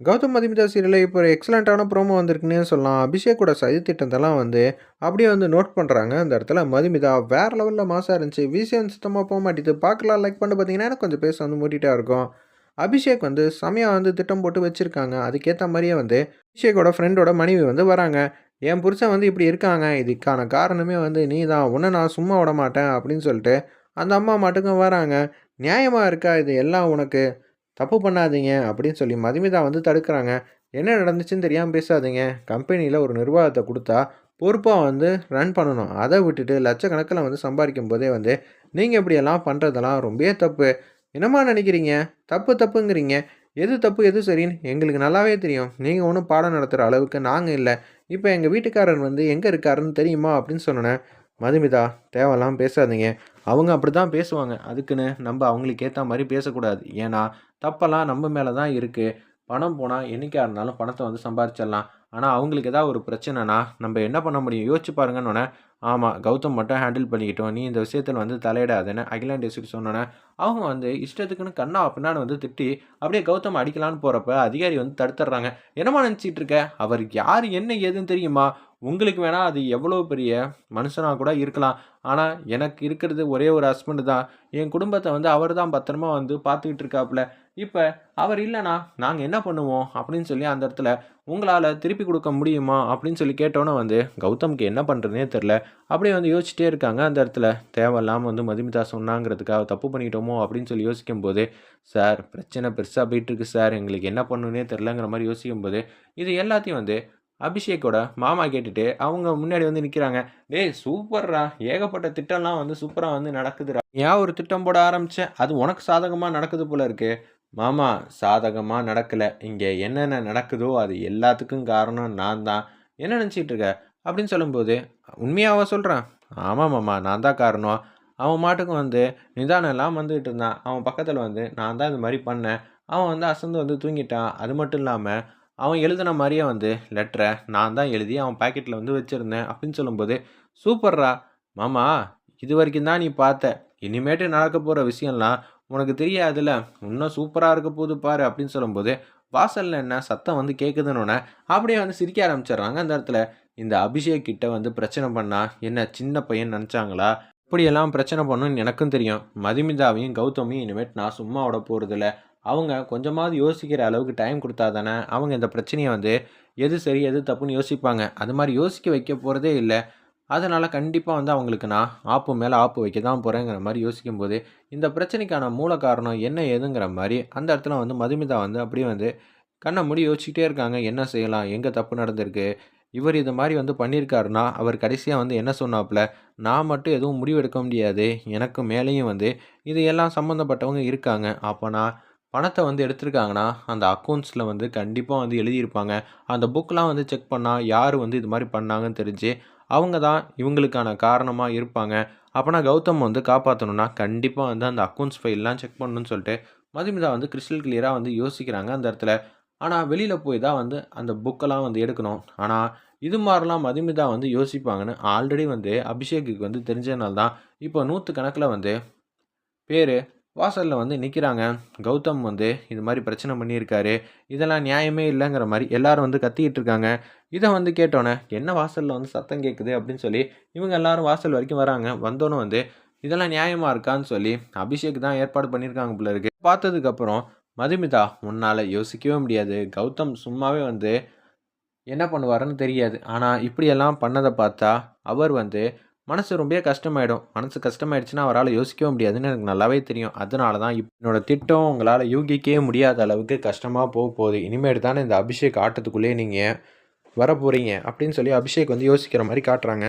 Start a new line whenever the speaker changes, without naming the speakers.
கௌதம் மதிமிதா சீரியலில் இப்போ ஒரு எக்ஸலண்ட்டான ப்ரோமோ வந்திருக்குன்னே சொல்லலாம். அபிஷேக்கோட சதி திட்டத்தெல்லாம் வந்து அப்படியே வந்து நோட் பண்ணுறாங்க அந்த இடத்துல மதுமிதா வேறு லெவலில் மாசாக இருந்துச்சு. விஷயம் சுத்தமாக போக மாட்டேது பார்க்கலாம். லைக் பண்ணி பார்த்தீங்கன்னா எனக்கு கொஞ்சம் பேச வந்து மூட்டிகிட்டா இருக்கும். அபிஷேக் வந்து செமையாக வந்து திட்டம் போட்டு வச்சுருக்காங்க. அதுக்கேற்ற மாதிரியே வந்து அபிஷேக்கோட ஃப்ரெண்டோட மனைவி வந்து வராங்க. என் புருஷன் வந்து இப்படி இருக்காங்க. இதுக்கான காரணமே வந்து நீ தான் உன்னை நான் சும்மா விட மாட்டேன் அப்படின்னு சொல்லிட்டு அந்த அம்மா மட்டுக்கும் வராங்க. நியாயமாக இருக்கா? இது எல்லாம் உனக்கு? தப்பு பண்ணாதீங்க அப்படின்னு சொல்லி மதுமிதா வந்து தடுக்கிறாங்க. என்ன நடந்துச்சுன்னு தெரியாமல் பேசாதீங்க. கம்பெனியில் ஒரு நிர்வாகத்தை கொடுத்தா பொறுப்பாக வந்து ரன் பண்ணணும். அதை விட்டுட்டு லட்சக்கணக்கில் வந்து சம்பாதிக்கும் போதே வந்து நீங்கள் இப்படியெல்லாம் பண்ணுறதெல்லாம் ரொம்பவே தப்பு. என்னம்மா நினைக்கிறீங்க? தப்பு தப்புங்கிறீங்க. எது தப்பு எது சரின்னு எங்களுக்கு நல்லாவே தெரியும். நீங்கள் ஒன்றும் பாடம் நடத்துகிற அளவுக்கு நாங்கள் இல்லை. இப்போ எங்கள் வீட்டுக்காரர் வந்து எங்கே இருக்காருன்னு தெரியுமா? அப்படின்னு சொன்னேன் மதுமிதா தேவையெல்லாம் பேசாதீங்க. அவங்க அப்படி தான் பேசுவாங்க. அதுக்குன்னு நம்ம அவங்களுக்கு ஏற்ற மாதிரி பேசக்கூடாது. ஏன்னா தப்பெல்லாம் நம்ம மேலே தான் இருக்குது பணம் போனால் என்றைக்காக இருந்தாலும் பணத்தை வந்து சம்பாரிச்சிடலாம். ஆனால் அவங்களுக்கு ஏதாவது ஒரு பிரச்சனைனா நம்ம என்ன பண்ண முடியும்? யோசிச்சு பாருங்கன்னு ஆமாம் கௌதம் மட்டும் ஹேண்டில் பண்ணிக்கிட்டோம். நீ இந்த விஷயத்தில் வந்து தலையிடாதுன்னு அகிலாண்டேஸ்வரி சொன்னோன்னே அவங்க வந்து இஷ்டத்துக்குன்னு கண்ணா பின்னாடி வந்து திட்டி அப்படியே கௌதம் அடிக்கலான்னு போகிறப்ப அதிகாரி வந்து தடுத்துடுறாங்க. என்னம்மா நினச்சிட்டு இருக்க? அவர் யார் என்ன ஏதுன்னு தெரியுமா? உங்களுக்கு வேணால் அது எவ்வளோ பெரிய மனுஷனாக கூட இருக்கலாம். ஆனால் எனக்கு இருக்கிறது ஒரே ஒரு ஹஸ்பண்டு தான். என் குடும்பத்தை வந்து அவர் தான் பத்திரமா வந்து பார்த்துக்கிட்டு இருக்காப்புல. இப்போ அவர் இல்லைனா நாங்கள் என்ன பண்ணுவோம் அப்படின்னு சொல்லி அந்த இடத்துல உங்களால் திருப்பி கொடுக்க முடியுமா அப்படின்னு சொல்லி கேட்டோன்னே வந்து கௌதம்க்கு என்ன பண்ணுறதுனே தெரில அப்படியே வந்து யோசிச்சிட்டே இருக்காங்க. அந்த இடத்துல தேவையில்லாமல் வந்து மதுமிதா சொன்னாங்கிறதுக்காக தப்பு பண்ணிட்டோமோ அப்படின்னு சொல்லி யோசிக்கும் போது சார் பிரச்சனை பெருசாக போயிட்டுருக்கு சார். எங்களுக்கு என்ன பண்ணுன்னே தெரிலங்கிற மாதிரி யோசிக்கும் போது இது எல்லாத்தையும் வந்து அபிஷேக்கோட மாமா கேட்டுட்டு அவங்க முன்னாடி வந்து நிற்கிறாங்க டேய் சூப்பர்ரா. ஏகப்பட்ட திட்டம்லாம் வந்து சூப்பராக வந்து நடக்குதுடா. ஏன் ஒரு திட்டம் போட ஆரம்பித்தேன் அது உனக்கு சாதகமாக நடக்குது போல இருக்கு. மாமா சாதகமாக நடக்கலை. இங்கே என்னென்ன நடக்குதோ அது எல்லாத்துக்கும் காரணம் நான் தான். என்ன நினச்சிட்டு இருக்க? அப்படின்னு சொல்லும்போது உண்மையாக சொல்கிறான் ஆமாம் மாமா. நான் தான் காரணம். அவன் மாட்டுக்கும் வந்து நிதானம் எல்லாம் வந்துகிட்டு இருந்தான். அவன் பக்கத்தில் வந்து நான் தான் இந்த மாதிரி பண்ணேன். அவன் வந்து அசந்து வந்து தூங்கிட்டான். அது மட்டும் இல்லாமல் அவன் எழுதின மாதிரியே வந்து லெட்டரை நான் தான் எழுதி அவன் பாக்கெட்டில் வந்து வச்சுருந்தேன் அப்படின்னு சொல்லும்போது சூப்பர்ரா மாமா இது வரைக்கும் தான் நீ பார்த்த. இனிமேட்டு நடக்க போகிற விஷயம்லாம் உனக்கு தெரியாதுல்ல. இன்னும் சூப்பராக இருக்க போது பாரு அப்படின்னு சொல்லும்போது வாசலில் என்ன சத்தம் வந்து கேட்குதுன்னு அப்படியே வந்து சிரிக்க ஆரம்பிச்சிடுறாங்க அந்த இடத்துல. இந்த அபிஷேக் கிட்ட வந்து பிரச்சனை பண்ணால் என்ன சின்ன பையன் நினச்சாங்களா? இப்படியெல்லாம் பிரச்சனை பண்ணுன்னு எனக்கும் தெரியும். மதுமிதாவையும் கௌதமையும் இனிமேட் நான் சும்மா விட போகிறதில்ல அவங்க கொஞ்சமாவது யோசிக்கிற அளவுக்கு டைம் கொடுத்தா தானே அவங்க இந்த பிரச்சனையை வந்து எது சரி எது தப்புன்னு யோசிப்பாங்க. அது மாதிரி யோசிக்க வைக்க போகிறதே இல்லை. அதனால் கண்டிப்பாக வந்து அவங்களுக்கு நான் ஆப்பு மேலே ஆப்பு வைக்க தான் போகிறேங்கிற மாதிரி யோசிக்கும்போது இந்த பிரச்சனைக்கான மூல காரணம் என்ன ஏதுங்கிற மாதிரி அந்த இடத்துல வந்து மதுமிதா வந்து அப்படியே வந்து கண்ணை மூடி யோசிச்சுட்டே இருக்காங்க. என்ன செய்யலாம்? எங்கே தப்பு நடந்திருக்கு? இவர் இது மாதிரி வந்து பண்ணியிருக்காருனா அவர் கடைசியாக வந்து என்ன சொன்னாப்புல? நான் மட்டும் எதுவும் முடிவெடுக்க முடியாது. எனக்கு மேலேயும் வந்து இது எல்லாம் சம்மந்தப்பட்டவங்க இருக்காங்க. அப்போ நான் பணத்தை வந்து எடுத்திருக்காங்கன்னா அந்த அக்கௌண்ட்ஸில் வந்து கண்டிப்பாக வந்து எழுதியிருப்பாங்க. அந்த புக்கெலாம் வந்து செக் பண்ணால் யார் வந்து இது மாதிரி பண்ணாங்கன்னு தெரிஞ்சு அவங்க தான் இவங்களுக்கான காரணமாக இருப்பாங்க. அப்போனா கௌதம் வந்து காப்பாற்றணுன்னா கண்டிப்பாக வந்து அந்த அக்கௌண்ட்ஸ் ஃபைல்லாம் செக் பண்ணணும்னு சொல்லிட்டு மதுமிதா வந்து கிறிஸ்டல் கிளியராக வந்து யோசிக்கிறாங்க அந்த இடத்துல. ஆனால் வெளியில் போய் தான் வந்து அந்த புக்கெல்லாம் வந்து எடுக்கணும். ஆனால் இது மாதிரிலாம் மதுமிதா வந்து யோசிப்பாங்கன்னு ஆல்ரெடி வந்து அபிஷேக்குக்கு வந்து தெரிஞ்சதுனால தான் இப்போ நூற்று கணக்கில் வந்து பேர் வாசலில் வந்து நிற்கிறாங்க கௌதம் வந்து இது மாதிரி பிரச்சனை பண்ணியிருக்காரு. இதெல்லாம் நியாயமே இல்லைங்கிற மாதிரி எல்லாரும் வந்து கத்திக்கிட்டு இருக்காங்க. இதை வந்து கேட்டோன்னே என்ன வாசலில் வந்து சத்தம் கேட்குது அப்படின்னு சொல்லி இவங்க எல்லாரும் வாசல் வரைக்கும் வராங்க. வந்தோன்னே வந்து இதெல்லாம் நியாயமாக இருக்கான்னு சொல்லி அபிஷேக் தான் ஏற்பாடு பண்ணியிருக்காங்க பிள்ளை இருக்கு. பார்த்ததுக்கப்புறம் மதுமிதா உன்னால் யோசிக்கவே முடியாது. கௌதம் சும்மாவே வந்து என்ன பண்ணுவாருன்னு தெரியாது. ஆனால் இப்படியெல்லாம் பண்ணதை பார்த்தா அவர் வந்து மனசு ரொம்ப கஷ்டமாயிடும். மனசு கஷ்டமாயிடுச்சுன்னா அவரால் யோசிக்கவும் முடியாதுன்னு எனக்கு நல்லாவே தெரியும். அதனால தான் என்னோட திட்டம் உங்களால் யூகிக்கவே முடியாத அளவுக்கு கஷ்டமாக போக போகுது. இனிமேட்டு தானே இந்த அபிஷேக் ஆட்டத்துக்குள்ளேயே நீங்கள் வர போகிறீங்க அப்படின்னு சொல்லி அபிஷேக் வந்து யோசிக்கிற மாதிரி காட்டுறாங்க.